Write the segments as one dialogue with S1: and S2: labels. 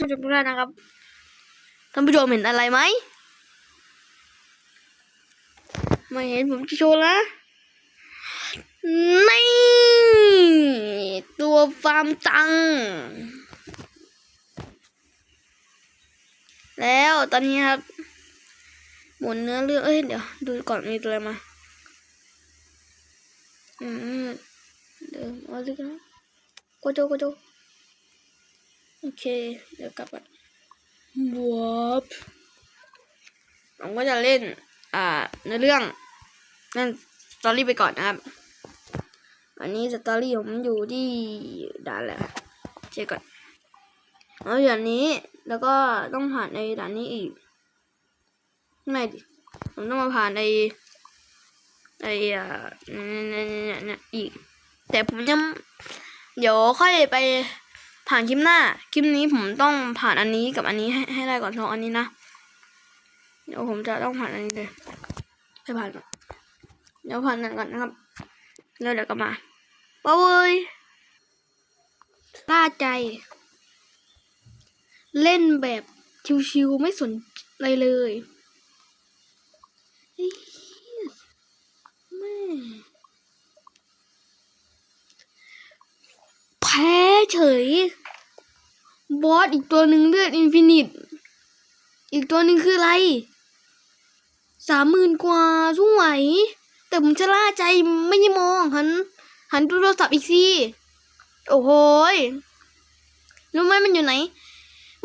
S1: ผู้ชมทุกท่านนะครับท่านผู้ชมเห็นอะไรไหมไม่เห็นผมจะโชว์นะนี่ตัวฟาร์มตัง แล้วตอนนี้ครับหมุนเนื้อเรื่องเอ้ยเดี๋ยว ดูก่อนมีตัวอะไรมาอืมเดิมเอาสิกันโกโจโกโจ โอเค เดี๋ยวกลับมาวับผมก็จะเล่น อ่าในเรื่องนั่นสตอรี่ไปก่อนนะครับ อันนี้สตอรี่ผมอยู่ที่ด่านแหละเช็คก่อนเอาอย่างนี้แล้วก็ต้องผ่านในด่านนี้อีกไม่ดิผมต้องมาผ่านในไอ้อ่าเนี่ยเนี่ยเนี่ยอีก แต่ผมยังเดี๋ยวค่อยไป ผ่านคลิปหน้า คลิปนี้ผมต้องผ่านอันนี้กับอันนี้ให้ให้ได้ก่อนสองอันนี้นะ เดี๋ยวผมจะต้องผ่านอันนี้เลยไปผ่านก่อนเดี๋ยวผ่านนั่นก่อนนะครับแล้วเดี๋ยวกลับมาว้าวเว้ยล่าใจ เล่นแบบชิวๆไม่สนอะไรเลยเฮ้ยแม่ แพ้ เฉย บอสอีกตัวหนึ่งเลือดอินฟินิต อีกตัวหนึ่งคืออะไร สามหมื่นกว่าสู้ไหว แต่ผมชะล่าใจไม่ได้มองหัน หันดูโทรศัพท์อีกสิโอ้โหรู้ไหมมันอยู่ไหน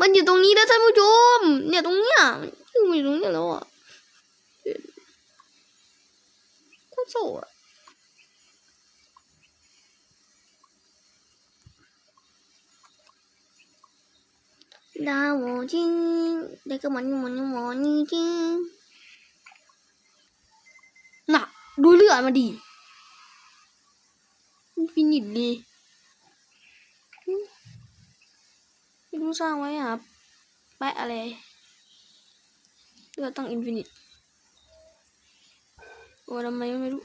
S1: มันอยู่ตรงนี้แล้วท่านผู้ชม เนี่ยตรงเนี้ยมันอยู่ตรงเนี้ยแล้วอะโคตรโซ่อะ ดาวจริงเด็กก็มันมันมันจริงน่ะ ดูเลือดมาดิฟินิชเลยไม่รู้สร้างไว้อะแปะอะไรเลือดตั้งอินฟินิตโอ้ทำไมไม่รู้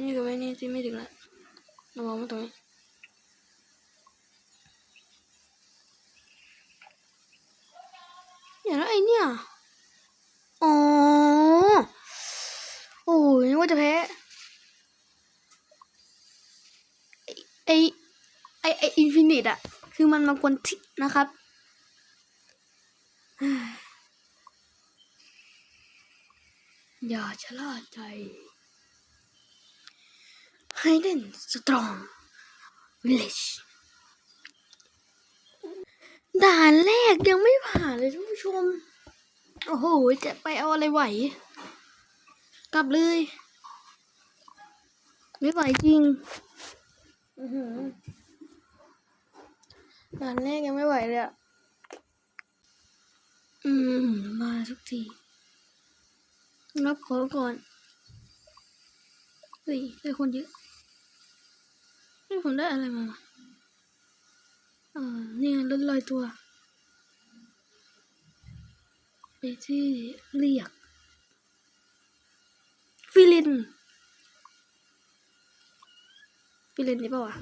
S1: นี่ก็ไม่นี่ที่ไม่ถึงละเรามองมาตรงนี้อย่าแล้วไอเนี่ย อ๋อ โอ้ยนึกว่าจะแพ้ ไอไอไออินฟินิตอะคือมันมากวนทินะครับอย่าชะล่าใจ ให้เล่นสตรองวิลเลจด่านแรกยังไม่ผ่านเลยท่านผู้ชม โอ้โห จะไปเอาอะไรไหว กลับเลย ไม่ไหวจริงด่านแรกยังไม่ไหวเลยอะอืม มาทุกทีรับขอก่อน เฮ้ยได้คนเยอะ นี่ผมได้อะไรมาเอ่านี่รถลอยตัว ไปที่เรียก ฟิลิน ฟิลินนี่ป่าวะ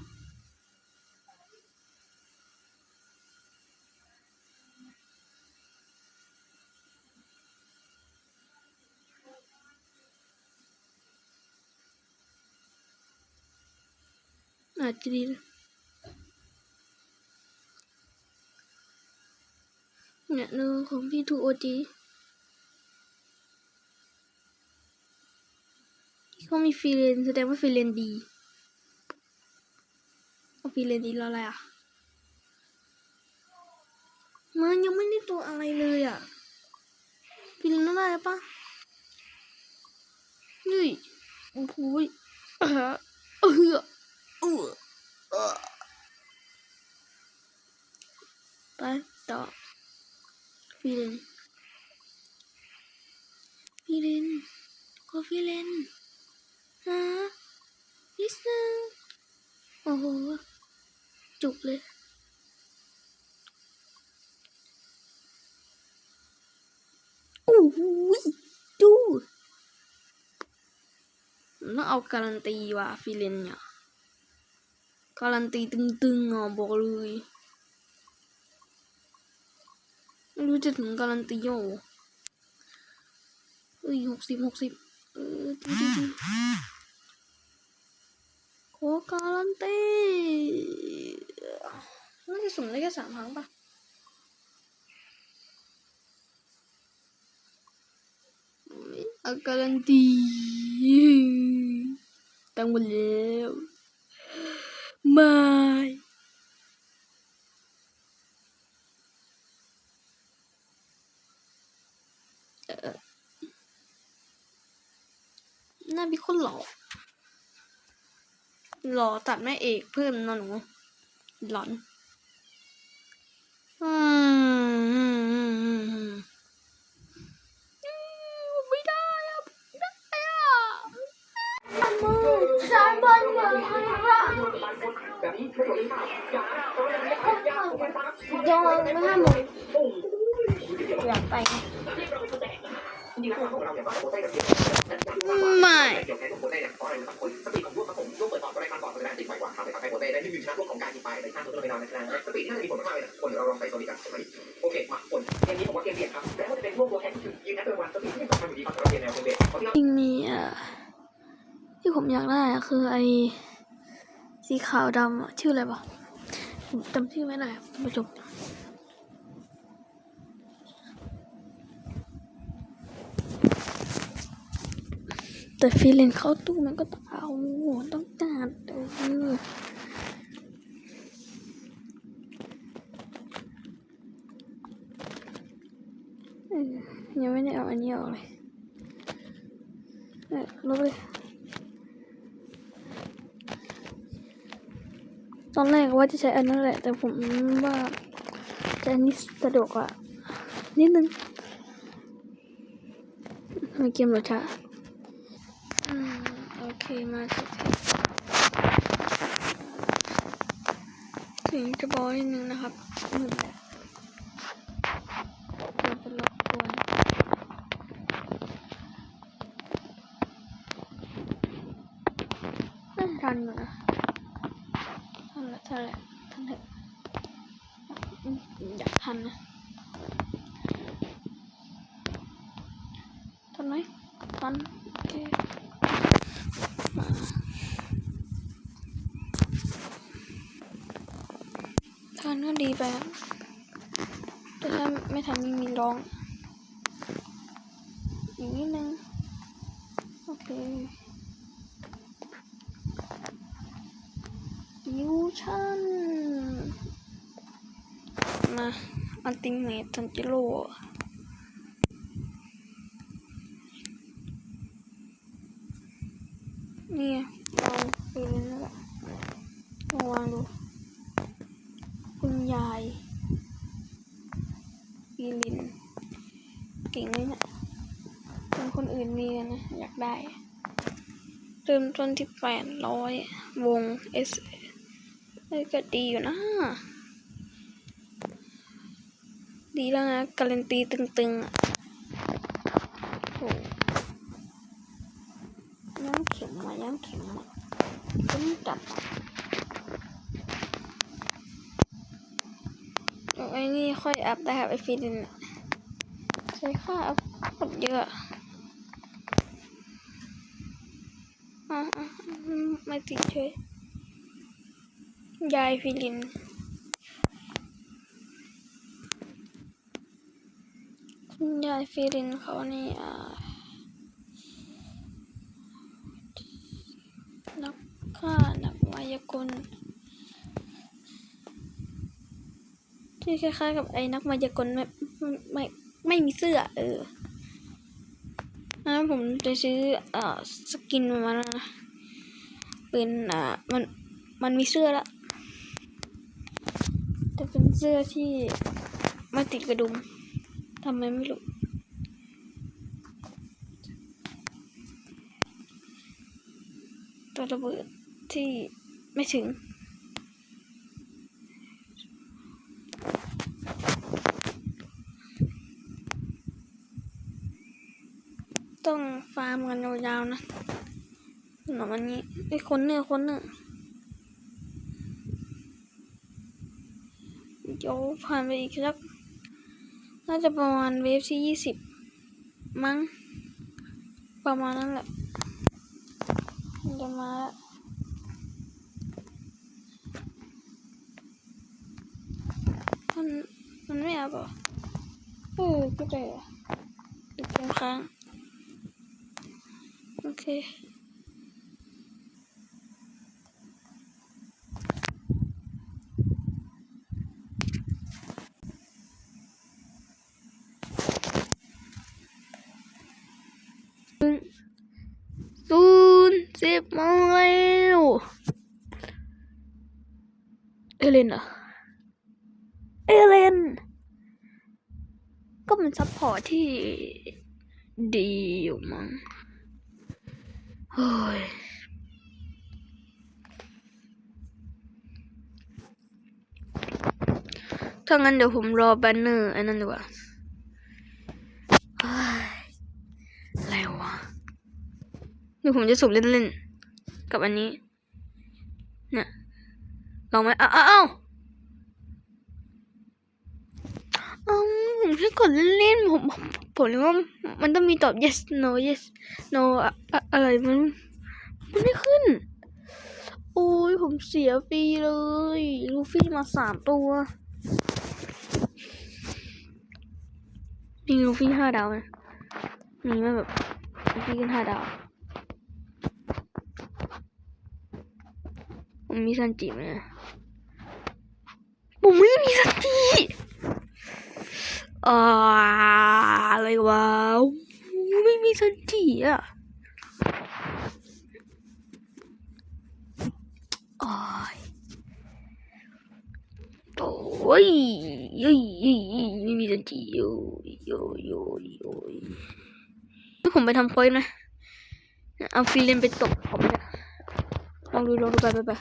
S1: อาจจะดีนะเนี่ยเนื้อของพี่ทูโอจีเขามีฟีเลนแสดงว่าฟีเลนดีเอาฟีเลนดีแล้วอะไรอะมันยังไม่ได้ตัวอะไรเลยอะฟีเลนอะไรปะนี่โอ้โหยเออ ฟีเลนฟีเลนโคฟีเลนฮะลิสเนอร์โอ้โห จุกเลยโอ้โหดูต้องเอาการันตีว่าฟิเลนเนี่ยการันตีตึงๆอะบอกเลย ไม่จะถึงการันตีโยเอ้ยหกสิบหกสิบเออดีดีดีขอการันตีน่าจะสุ่มได้แค่สามครั้งปะอาการันตีตั้งหมดแล้วไม่ น่ามีคนหล่อหล่อตัดแม่เอกเพิ่มนะหนูหลอนอืมอืมอืมอืมอืมไม่ได้อะไม่ได้อะ
S2: มืองพระยองไม่ห้ามงอยากไป
S1: ไม่
S3: เดี๋ยวแพ้ลูกโปเต้เนี่ยเพราะอะไรนะครับนสปีดของลูกครับผมลูกเปิดก่อนก็ได้ครั้งก่อราะฉะนั้นติดไวกว่ห้กับแพ้โปเต้ได้ที่หนึ่งชนะลูกของการยิงไปในข้างตัวไปนอนนะครับสปีดที่น่าจะมีผลมากๆเลยนะคนเดี๋ยวเราลองใส่โซนิกันโอเคมาคนเกมนี้ผมว่ามเบียดครับแล้วมันจะเป็นพวกตัวแทนที่ยิงแออยังทำอยู่ดีครับสำหรับเกม นวเกมเบียดเพราะที่
S1: จริงมีอะที่ผมอยากได้อะคือไอ้สีขาวดำชื่ออะไรวะผมจำชื่อไม่ได้ท่านผู้ชม แต่ฟีเลนเข้าตู้มันก็ต้องเอาต้องจัดเออเออยังไม่ได้เอาอันนี้ออกเลยเออลบเลย ตอนแรกว่าจะใช้อันนั้นแหละ แต่ผมว่าใช้อันนี้สะดวกกว่านิดนึงทำไมเกมหลดช้าอืมโอเค มาสักทีถึงจะบอกนิดนึงนะครับมืดแล้วเดี๋ยวจะรบกวนน่าจะทันอยู่นะทันละทันละทันเถอะอยากทันนะทันไหมทันโอเค มาทันก็ดีไปครับแต่ถ้าไม่ทันมีมีร้อง อีกนิดนึง โอเคฟิวชั่นมาอันติเมททันจิโร่นี่ไงลองไปเล่นแล้วแหละลองวาง ดู คุณยายปีลิน เก่งเลยเนี่ยเป็นคนอื่นมีนะ อยากได้ เริ่มต้นที่แปดร้อยวงเอ้ยก็ดีอยู่นะ ดีแล้วนะ การันตีตึงๆอะโอ้ย้ำเข็มมาย้ำเข็มมาต้องจับอะเอาไอ้นี่ค่ อยอัพได้ครับไอฟีดินใช้ค่าอัพหมดเยอะอะอะไม่ติดเฉยยายฟิลินคุณยายฟิลินเขานี่อ่านักฆ่านักมายากล ที่คล้ายๆกับไอ้นักมายากลไม่ไม่ไม่ไม่มีเสื้อ เออนั้นผมจะซื้ออ่าสกินมันมาแล้วนะเป็นอ่ามันมันมีเสื้อละแต่เป็นเสื้อที่ไม่ติดกระดุมทำไมไม่รู้ตัวระเบิดที่ไม่ถึง ต้องฟาร์มกันยาวๆนะหนอวันนี้ไอ้คนเนื้อคนเนื้อะเดี๋ยวผ่านไปอีกสักน่าจะประมาณเวฟที่ยี่สิบมั้ง ประมาณนั้นแหละจะมามันมันไม่เอาเปล่าเออก็ได้เหรอติดเกมค้าง เคศูนย์สิบโมงแล้วเอเลนเหรอเอเลน ก็เป็นซัพพอร์ตที่ดีอยู่มั้ง เฮ้ยถ้างั้นเดี๋ยวผมรอแบนเนอร์ไอ้นั่นดีกว่าเฮ้ยอะไรวะเดี๋ยวผมจะสุ่มเล่นๆ กับอันนี้ เนี่ยลองไหมอ้าวอ้าวอ้าวอ้าวผมแค่กดเล่นๆผมผม ผมเลยว่ามันต้องมีตอบ yes no yes no อะอะไรมันมันไม่ขึ้น โอ้ยผมเสียฟรีเลย ลูฟี่มาสามตัวมีลูฟี่ห้าดาวไหมมีไหมแบบลูฟี่กันห้าดาว ผมมีซันจิไหมผมไม่มีซันจิ อ่าอะไรวะ ไม่มีซันจิอะโอ้ยโอ้ยเยยเยไม่มีซันจิโยโยโยโยให้ผมไปทำโพยนะ เอาฟิลเลนไปตกผมนี่ยลองดูลองดูไปไปไป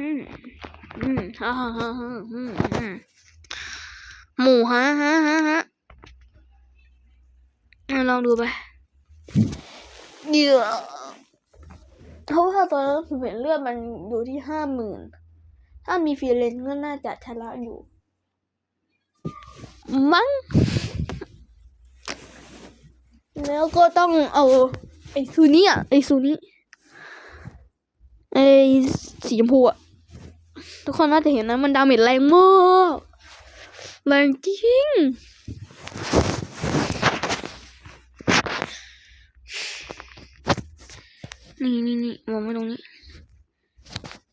S1: อืมอืมฮ่าฮ่าฮ่าฮ่าอืมอืมหมูฮะฮะฮะฮะอะลองดูไปเดี๋ยวเพราะว่าตอนนั้นผมเห็นเลือดมันอยู่ที่ห้าหมื่น ถ้ามีฟรีเลนซ์ก็น่าจะชนะอยู่ มั้ง แล้วก็ต้องเอาไอ้ซูนี่อะไอ้ซูนี่ไอ้สีชมพูอะ ทุกคนน่าจะเห็นนะ มันดาเมจแรงมากแรงจริงนี่นี่นี่มองไม่ตรงนี้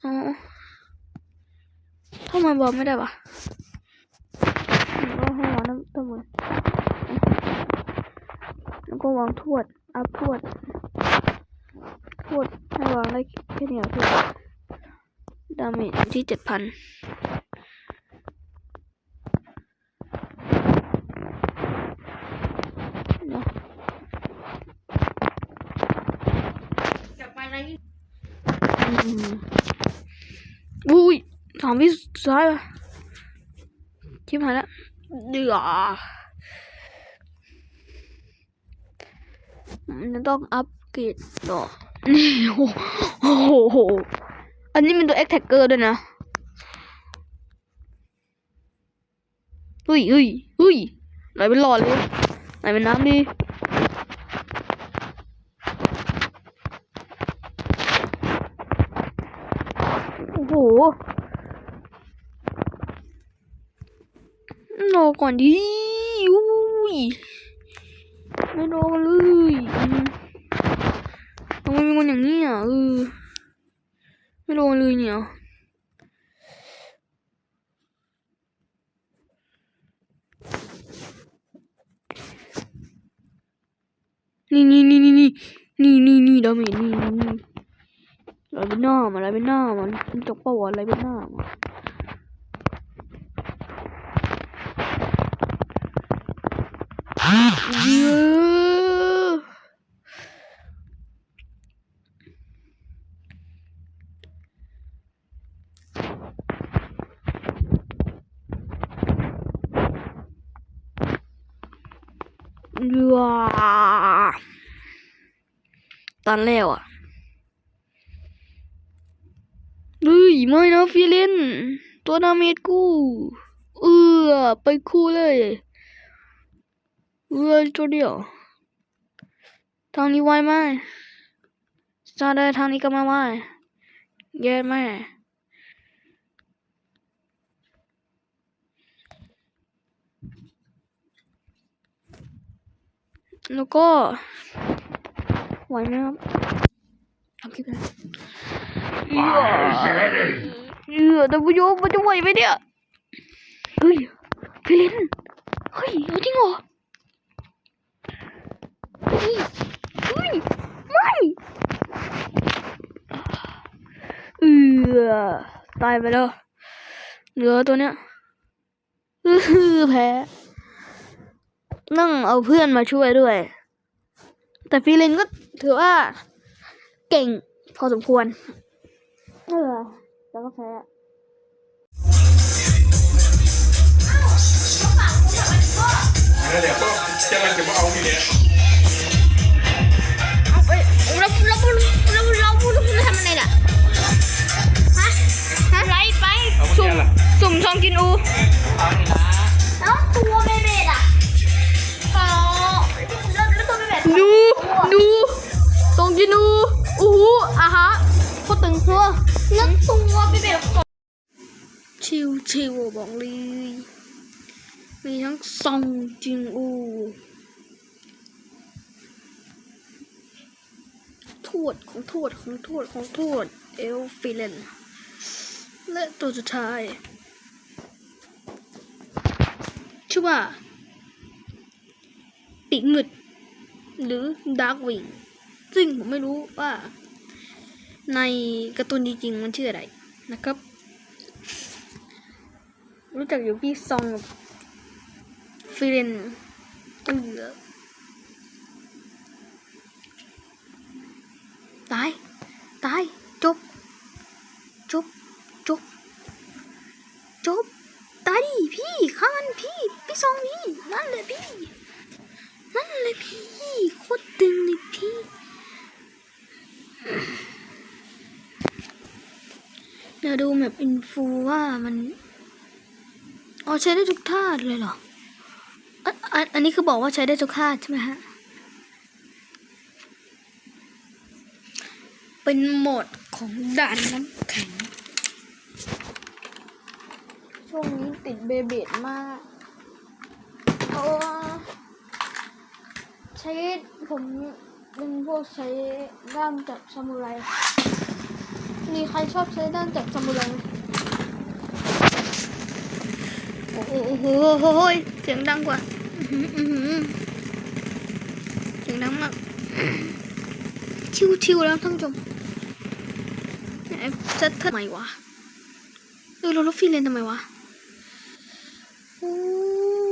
S1: อ๋อทำไมบอกไม่ได้ปะก็ให้วางน้ำต้มมือแล้วก็วางทวดอัพทวดทวดให้วางได้แค่นี้เหรอพี่ เมจอยู่ที่เจ็ดพันอุ้ยสามวิสุดท้ายอะชิบหายแล้วเดือดมันต้องอัปเกรดต่อนี่โอ้โห อันนี้เป็นตัว X Tagger ด้วยนะเฮ้ยเฮ้ยเฮ้ยไหลเป็นหลอดเลยไหลเป็นน้ำดิโอ้โหรอก่อนดิอุ้ยไม่โดนเลยทำไมเป็นคนอย่างนี้อะเออ ไม่โดนเลยเนี่ยนี่นี่นี่นี่นี่นี่นี่นี่ดาเมจนี่นี่นี่อะไรเป็นหน้ามันอะไรเป็นหน้ามันมันจกเป้าวะอะไรเป็นหน้ามันเยอะ ว้า ตันแล้วอะเฮ้ยไม่นะฟิลินตัวนาเมดกูเออไปคู่เลยเออตัวเดียวทางนี้ไวไหมสตาร์ได้ทางนี้ก็มาไวแย่ไหมแล้วก็ หวไหมครับทำคลิปเลยเออแต่ผู้ชมมันจะไหวไหมเนี่ยเฮ้ยฟิลินเฮ้ยเอาจริงเหรอเฮ้ยเฮ้ยไม่เออตายไปแล้วเหลือตัวเนี้ยแพ้นั่งเอาเพื่อนมาช่วยด้วย แต่ฟีลินก็ถือว่า เก่งพอสมควรเออแล้วก็แพ้
S4: นั่นแหละก็จะมันจะมาเอาทีเนี้ย
S2: เอ้ยเราเราเราเราเราพูดเราทำอะไรล่ะฮะฮะไรไป
S4: เอาเมื่อกี้ล่ะ
S1: สุ่มซองกินอู
S2: ตัวแล้วตัวเบเบ็ด
S1: ชิวชิวบอกเลย มีทั้งซองจินอูทวดของทวดของทวดของทวดเอลฟิเลนและตัวสุดท้าย ชื่อว่า ปีกหงึดหรือดาร์กวิงซึ่งผมไม่รู้ว่า ในการ์ตูนจริงๆมันชื่ออะไรนะครับ รู้จักอยู่พี่ซองกับฟิเรนเออตาย ตาย จบ จบ จบ จบ ตายดิพี่ข้ามันพี่ พี่ซองพี่ นั่นแหละพี่ นั่นแหละพี่ โคตรตึงเลยพี่ ดี๋ยวดูแบบอินฟูว่ามันอ๋อใช้ได้ทุกธาตุเลยเหรออันอันอันนี้คือบอกว่าใช้ได้ทุกธาตุใช่ไหมฮะ เป็นโหมดของด่านน้ำแข็ง ช่วงนี้ติดเบเบดมากเพราะว่าใช้ผมเป็นพวกใช้ด้ามจับซามูไร มีใครชอบใช้ด้ามจับซามูไรไหมโอ้โหโอ้โหโอ้โหเสียงดังกว่าเสียงดังมาก ชิวชิวแล้วท่านผู้ชมไอ้จะทำไมวะเออเราลบฟีเลนทำไมวะโอ้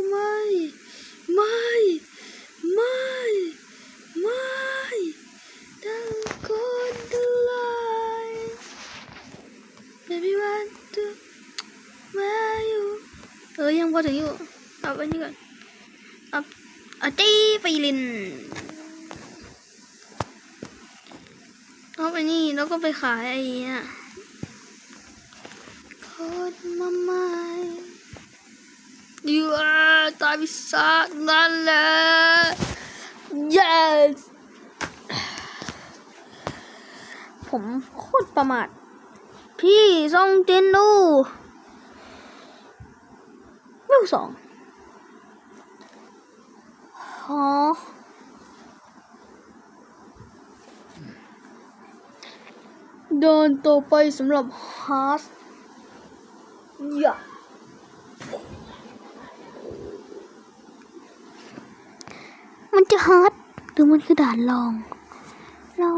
S1: ไม่ ไม่ ไม่ ไม่ Don't go the line Baby want to where you เออ ยังพอถึงอยู่เอาไปนี่ก่อนเอาเอาตีไปลินเอาไปนี่แล้วก็ไปขายไอ้เนี่ยโคตรมาใหม่ยูอาตายพิซาจนั่นแหละ yes ผมโคตรประมาทพี่ซองเจนดู ลูกสองอ๋อเดินต่อไปสำหรับฮาร์สอย่ามันจะฮาร์ดหรือมันคือด่านลอง เรา